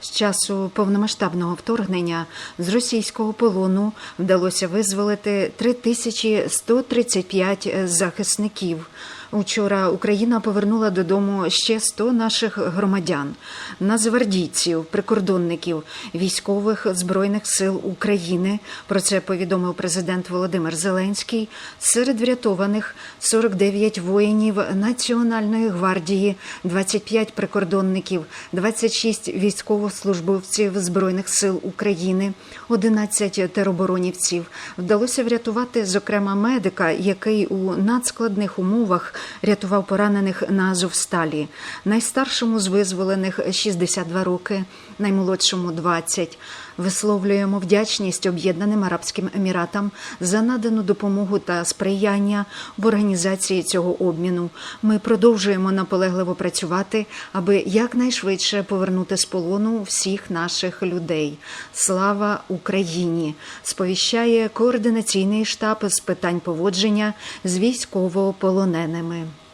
З часу повномасштабного вторгнення з російського полону вдалося визволити 3135 захисників. Учора Україна повернула додому ще 100 наших громадян, нацгвардійців, прикордонників, військових збройних сил України. Про це повідомив президент Володимир Зеленський. Серед врятованих 49 воїнів Національної гвардії, 25 прикордонників, 26 військовослужбовців збройних сил України, 11 тероборонівців. Вдалося врятувати, зокрема, медика, який у надскладних умовах рятував поранених на Азовсталі. Найстаршому з визволених 62 роки, наймолодшому 20. Висловлюємо вдячність Об'єднаним Арабським Еміратам за надану допомогу та сприяння в організації цього обміну. Ми продовжуємо наполегливо працювати, аби якнайшвидше повернути з полону всіх наших людей. Слава Україні! Сповіщає координаційний штаб з питань поводження з військовополоненими. Amen.